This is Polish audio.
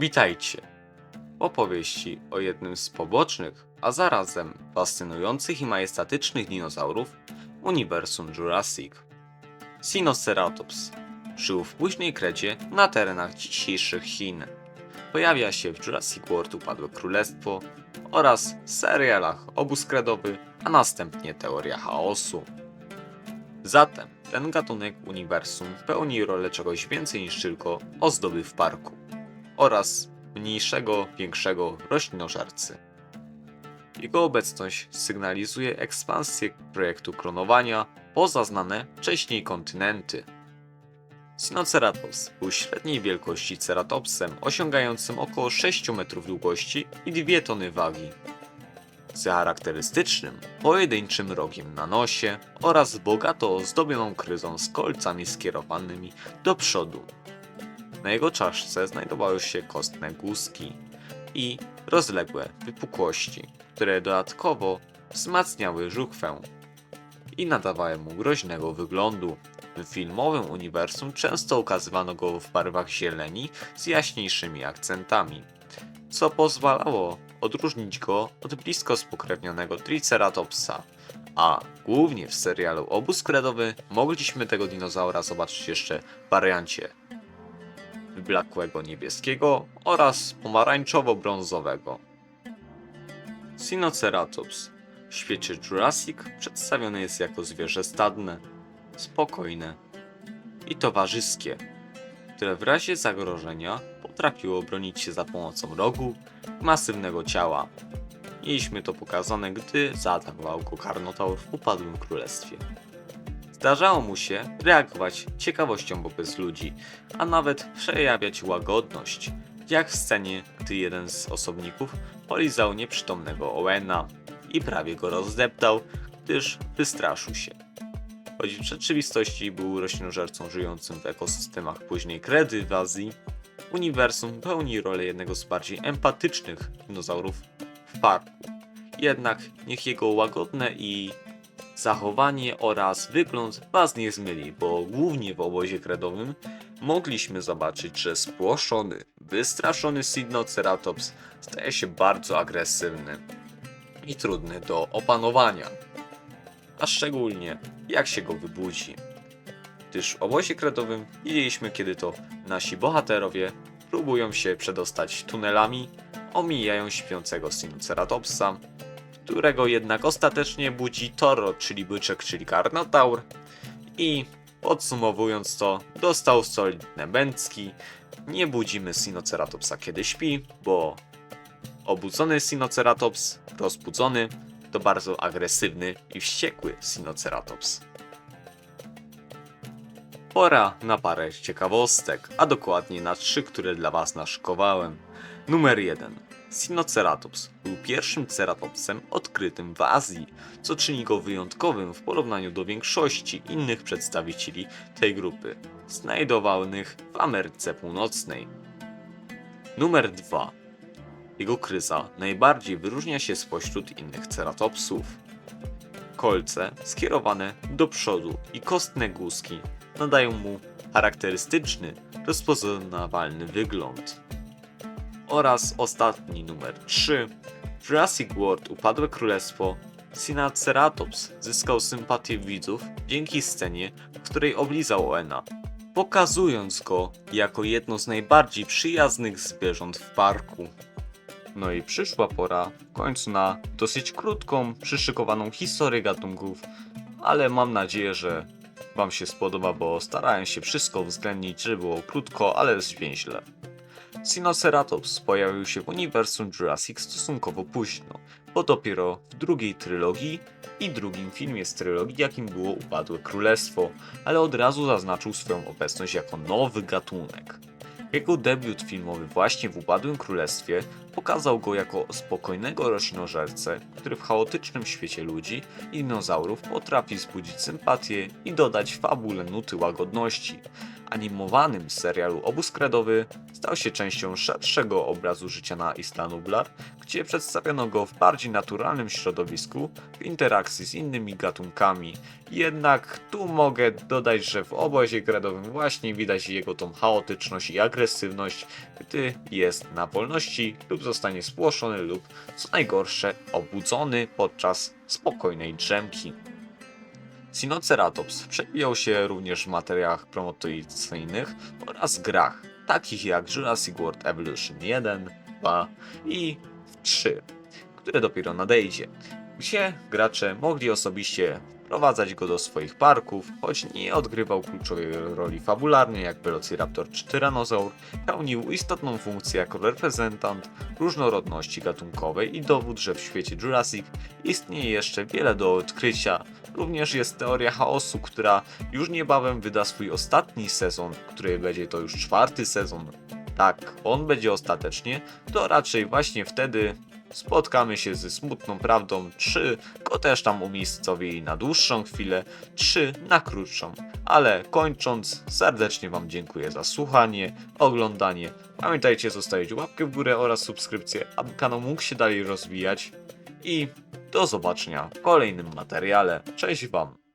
Witajcie! Opowieści o jednym z pobocznych, a zarazem fascynujących i majestatycznych dinozaurów uniwersum Jurassic. Sinoceratops żył w późnej krecie na terenach dzisiejszych Chin. Pojawia się w Jurassic World Upadłe Królestwo oraz serialach Obóz Kredowy, a następnie Teoria Chaosu. Zatem ten gatunek uniwersum pełni rolę czegoś więcej niż tylko ozdoby w parku oraz mniejszego, większego roślinożercy. Jego obecność sygnalizuje ekspansję projektu klonowania poza znane wcześniej kontynenty. Sinoceratops był średniej wielkości ceratopsem osiągającym około 6 metrów długości i 2 tony wagi. Z charakterystycznym, pojedynczym rogiem na nosie oraz bogato ozdobioną kryzą z kolcami skierowanymi do przodu. Na jego czaszce znajdowały się kostne guzki i rozległe wypukłości, które dodatkowo wzmacniały żuchwę i nadawały mu groźnego wyglądu. W filmowym uniwersum często ukazywano go w barwach zieleni z jaśniejszymi akcentami, co pozwalało odróżnić go od blisko spokrewnionego Triceratopsa. A głównie w serialu Obóz Kredowy mogliśmy tego dinozaura zobaczyć jeszcze w wariancie wyblakłego niebieskiego oraz pomarańczowo-brązowego. Sinoceratops w świecie Jurassic przedstawiony jest jako zwierzę stadne, spokojne i towarzyskie, które w razie zagrożenia potrafiło bronić się za pomocą rogu i masywnego ciała. Mieliśmy to pokazane, gdy zaatakował go Karnotaur w upadłym królestwie. Zdarzało mu się reagować ciekawością wobec ludzi, a nawet przejawiać łagodność, jak w scenie, gdy jeden z osobników polizał nieprzytomnego Owena i prawie go rozdeptał, gdyż wystraszył się. Choć w rzeczywistości był roślinożercą żyjącym w ekosystemach późnej kredy w Azji, uniwersum pełni rolę jednego z bardziej empatycznych dinozaurów w parku. Jednak niech jego łagodne i zachowanie oraz wygląd was nie zmyli, bo głównie w obozie kredowym mogliśmy zobaczyć, że spłoszony, wystraszony Sinoceratops staje się bardzo agresywny i trudny do opanowania. A szczególnie jak się go wybudzi. Gdyż w obozie kredowym widzieliśmy kiedy to nasi bohaterowie próbują się przedostać tunelami, omijają śpiącego Sinoceratopsa, którego jednak ostatecznie budzi Toro, czyli byczek, czyli Karnotaur. I podsumowując to, dostał solidne bęcki. Nie budzimy Sinoceratopsa kiedy śpi, bo obudzony Sinoceratops, rozbudzony, to bardzo agresywny i wściekły Sinoceratops. Pora na parę ciekawostek, a dokładnie na trzy, które dla Was naszykowałem. Numer 1. Sinoceratops był pierwszym ceratopsem odkrytym w Azji, co czyni go wyjątkowym w porównaniu do większości innych przedstawicieli tej grupy, znajdowanych w Ameryce Północnej. Numer 2. Jego kryza najbardziej wyróżnia się spośród innych ceratopsów. Kolce skierowane do przodu i kostne guzki nadają mu charakterystyczny, rozpoznawalny wygląd. Oraz ostatni numer 3. W Jurassic World Upadłe Królestwo Sinoceratops zyskał sympatię widzów dzięki scenie, w której oblizał Oena, pokazując go jako jedno z najbardziej przyjaznych zwierząt w parku. No i przyszła pora w końcu na dosyć krótką, przyszykowaną historię gatunków, ale mam nadzieję, że Wam się spodoba, bo starałem się wszystko uwzględnić, żeby było krótko, ale zwięźle. Sinoceratops pojawił się w uniwersum Jurassic stosunkowo późno, bo dopiero w drugiej trylogii i drugim filmie z trylogii, jakim było Upadłe Królestwo, ale od razu zaznaczył swoją obecność jako nowy gatunek. Jego debiut filmowy właśnie w Upadłym Królestwie pokazał go jako spokojnego roślinożercę, który w chaotycznym świecie ludzi i dinozaurów potrafi wzbudzić sympatię i dodać fabule nuty łagodności. animowanym serialu Obóz Kredowy stał się częścią szerszego obrazu życia na Isla Nublar, gdzie przedstawiono go w bardziej naturalnym środowisku, w interakcji z innymi gatunkami. Jednak tu mogę dodać, że w obozie kredowym właśnie widać jego tą chaotyczność i agresywność, gdy jest na wolności lub zostanie spłoszony lub, co najgorsze, obudzony podczas spokojnej drzemki. Sinoceratops przebijał się również w materiałach promocyjnych oraz grach, takich jak Jurassic World Evolution 1, 2 i 3, które dopiero nadejdzie, gdzie gracze mogli osobiście wprowadzać go do swoich parków, choć nie odgrywał kluczowej roli fabularnej jak Velociraptor czy Tyrannosaur, pełnił istotną funkcję jako reprezentant różnorodności gatunkowej i dowód, że w świecie Jurassic istnieje jeszcze wiele do odkrycia. Również jest teoria chaosu, która już niebawem wyda swój ostatni sezon, który będzie to już czwarty sezon. Tak, on będzie ostatecznie, to raczej właśnie wtedy spotkamy się ze smutną prawdą, czy go też tam umiejscowili na dłuższą chwilę, czy na krótszą. Ale kończąc, serdecznie Wam dziękuję za słuchanie, oglądanie. Pamiętajcie zostawić łapkę w górę oraz subskrypcję, aby kanał mógł się dalej rozwijać. I do zobaczenia w kolejnym materiale. Cześć Wam!